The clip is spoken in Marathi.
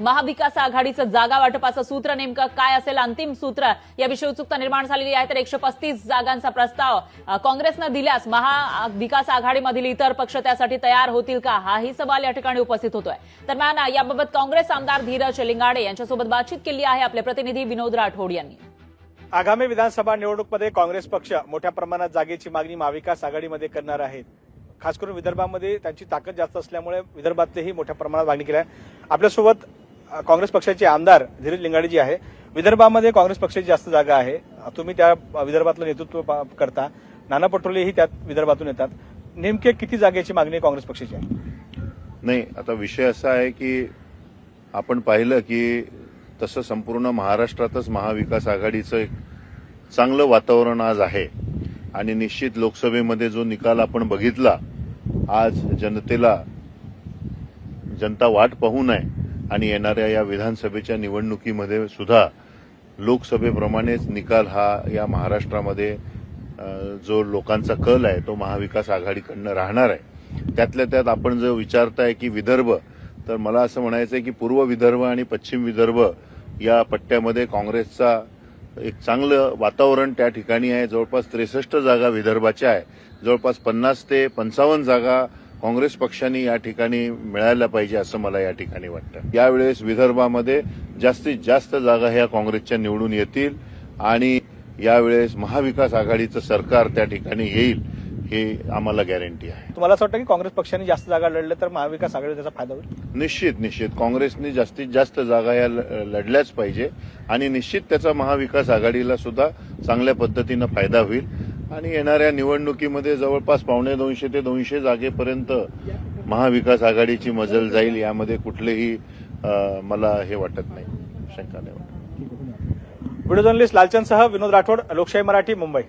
महाविकास आघाडीचं जागा वाटपाचं सूत्र नेमकं काय असेल? अंतिम सूत्र याविषयी उत्सुकता निर्माण झालेली आहे तर एकशे पस्तीस जागांचा प्रस्ताव काँग्रेसनं दिल्यास महाविकास आघाडीमधील इतर पक्ष त्यासाठी तयार होतील का? हाही सवाल या ठिकाणी उपस्थित होतोय. दरम्यान याबाबत काँग्रेस आमदार धीरज लिंगाडे यांच्यासोबत बातचीत केली आहे आपले प्रतिनिधी विनोद राठोड यांनी. आगामी विधानसभा निवडणूकमध्ये काँग्रेस पक्ष मोठ्या प्रमाणात जागेची मागणी महाविकास आघाडीमध्ये करणार आहेत. खास करून विदर्भामध्ये त्यांची ताकद जास्त असल्यामुळे विदर्भातलेही मोठ्या प्रमाणात मागणी केली आहे. आपल्यासोबत काँग्रेस पक्षाचे आमदार धीरज लिंगाडे जी आहे. विदर्भामध्ये काँग्रेस पक्षाची जास्त जागा आहे. तुम्ही त्या विदर्भातलं नेतृत्व करता. नाना पटोलेही त्यात विदर्भातून येतात. नेमके किती जागेची मागणी काँग्रेस पक्षाची आहे? नाही आता विषय असा आहे की आपण पाहिलं की तसं संपूर्ण महाराष्ट्रातच महाविकास आघाडीचं एक चांगलं वातावरण आज आहे. आणि निश्चित लोकसभेमध्ये जो निकाल आपण बघितला आज जनतेला जनता वाट पाहू नये. आणि येणाऱ्या या विधानसभेच्या निवडणुकीमध्ये सुद्धा लोकसभेप्रमाणेच निकाल हा या महाराष्ट्रामध्ये जो लोकांचा कल आहे तो महाविकास आघाडीकडनं राहणार आहे. त्यातल्या त्यात आपण जर विचारताय की विदर्भ तर मला असं म्हणायचं आहे की पूर्व विदर्भ आणि पश्चिम विदर्भ या पट्ट्यामध्ये काँग्रेसचा एक चांगलं वातावरण त्या ठिकाणी आहे. जवळपास त्रेसष्ट जागा विदर्भाच्या आहे. जवळपास पन्नास ते पंचावन्न जागा काँग्रेस पक्षाने या ठिकाणी मिळायला पाहिजे असं मला या ठिकाणी वाटतं. यावेळेस विदर्भामध्ये जास्तीत जास्त जागा ह्या काँग्रेसच्या निवडून येतील आणि यावेळेस महाविकास आघाडीचं सरकार त्या ठिकाणी येईल हे आम्हाला गॅरंटी आहे. तुम्हाला असं वाटतं की काँग्रेस पक्षाने जास्त जागा लढल्या तर महाविकास आघाडीला त्याचा फायदा होईल? निश्चित निश्चित. काँग्रेसने जास्तीत जास्त जागा या लढल्याच पाहिजे आणि निश्चित त्याचा महाविकास आघाडीला सुद्धा चांगल्या पद्धतीनं फायदा होईल. आणि येणाऱ्या निवडणुकीमध्ये जवळपास पावणे दोनशे ते दोनशे जागेपर्यंत महाविकास आघाडीची मजल जाईल यामध्ये कुठलेही मला हे वाटत नाही. शंका नाही. वाटत व्हिडिओ जर्नलिस्ट लालचंदसह विनोद राठोड लोकशाही मराठी मुंबई.